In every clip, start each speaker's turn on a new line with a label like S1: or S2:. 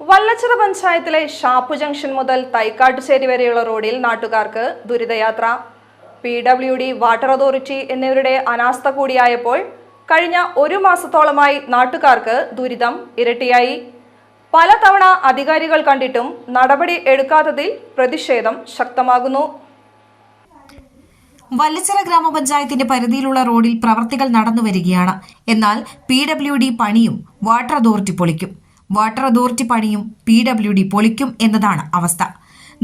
S1: വല്ലച്ചിറ പഞ്ചായത്തിലെ ഷാപ്പു ജംഗ്ഷൻ മുതൽ തൈക്കാട്ടുശ്ശേരി വരെയുള്ള റോഡിൽ നാട്ടുകാർക്ക് ദുരിതയാത്ര. P W D water authority എന്നിവരുടെ അനാസ്ഥ കൂടിയായപ്പോൾ കഴിഞ്ഞ ഒരു മാസത്തോളമായി നാട്ടുകാർക്ക് ദുരിതം ഇരട്ടിയായി. പലതവണ അധികാരികൾ കണ്ടിട്ടും നടപടി എടുക്കാത്തതിൽ പ്രതിഷേധം ശക്തമാകുന്നു.
S2: വല്ലച്ചിറ ഗ്രാമപഞ്ചായത്തിന്റെ പരിധിയിലുള്ള റോഡിൽ പ്രവർത്തികൾ നടന്നു വരികയാണ് എന്നാൽ പി ഡബ്ല്യു ഡി പണിയും വാട്ടർ അതോറിറ്റി പൊളിക്കും. വാട്ടർ അതോറിറ്റി പണിയും പി ഡബ്ല്യു ഡി പൊളിക്കും എന്നതാണ് അവസ്ഥ.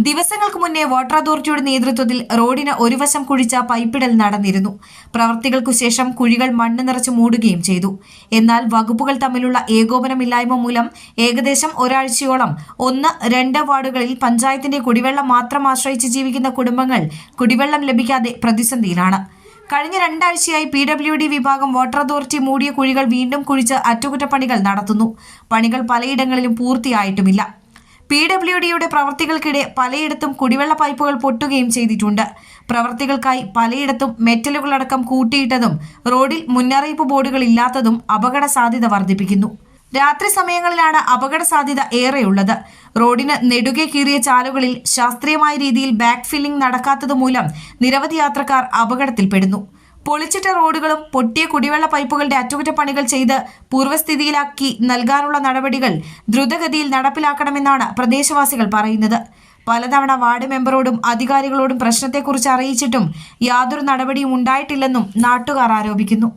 S2: ദിവസങ്ങൾക്ക് മുന്നേ വാട്ടർ അതോറിറ്റിയുടെ നേതൃത്വത്തിൽ റോഡിന് ഒരു വശം കുഴിച്ച പൈപ്പിടൽ നടന്നിരുന്നു. പ്രവർത്തികൾക്കു ശേഷം കുഴികൾ മണ്ണ് നിറച്ച് മൂടുകയും ചെയ്തു. എന്നാൽ വകുപ്പുകൾ തമ്മിലുള്ള ഏകോപനമില്ലായ്മ മൂലം ഏകദേശം ഒരാഴ്ചയോളം ഒന്ന് രണ്ട് വാർഡുകളിൽ പഞ്ചായത്തിന്റെ കുടിവെള്ളം മാത്രം ആശ്രയിച്ച് ജീവിക്കുന്ന കുടുംബങ്ങൾ കുടിവെള്ളം ലഭിക്കാതെ പ്രതിസന്ധിയിലാണ്. കഴിഞ്ഞ രണ്ടാഴ്ചയായി പി ഡബ്ല്യു ഡി വിഭാഗം വാട്ടർ അതോറിറ്റി മൂടിയ കുഴികൾ വീണ്ടും കുഴിച്ച് അറ്റകുറ്റപ്പണികൾ നടത്തുന്നു. പണികൾ പലയിടങ്ങളിലും പൂർത്തിയായിട്ടുമില്ല. പി ഡബ്ല്യു ഡിയുടെ പ്രവർത്തികൾക്കിടെ പലയിടത്തും കുടിവെള്ള പൈപ്പുകൾ പൊട്ടുകയും ചെയ്തിട്ടുണ്ട്. പ്രവർത്തികൾക്കായി പലയിടത്തും മെറ്റലുകളടക്കം കൂട്ടിയിട്ടതും റോഡിൽ മുന്നറിയിപ്പ് ബോർഡുകൾ ഇല്ലാത്തതും അപകട സാധ്യത വർദ്ധിപ്പിക്കുന്നു. രാത്രി സമയങ്ങളിലാണ് അപകട സാധ്യത ഏറെയുള്ളത്. റോഡിന് നെടുകെ കീറിയ ചാലുകളിൽ ശാസ്ത്രീയമായ രീതിയിൽ ബാക്ക് ഫില്ലിംഗ് നടക്കാത്തതുമൂലം നിരവധി യാത്രക്കാർ അപകടത്തിൽപ്പെടുന്നു. പൊളിച്ചിട്ട റോഡുകളും പൊട്ടിയ കുടിവെള്ള പൈപ്പുകളുടെ അറ്റകുറ്റപ്പണികൾ ചെയ്ത് പൂർവസ്ഥിതിയിലാക്കി നൽകാനുള്ള നടപടികൾ ദ്രുതഗതിയിൽ നടപ്പിലാക്കണമെന്നാണ് പ്രദേശവാസികൾ പറയുന്നത്. പലതവണ വാർഡ് മെമ്പറോടും അധികാരികളോടും പ്രശ്നത്തെക്കുറിച്ച് അറിയിച്ചിട്ടും യാതൊരു നടപടിയും ഉണ്ടായിട്ടില്ലെന്നും നാട്ടുകാർ ആരോപിക്കുന്നു.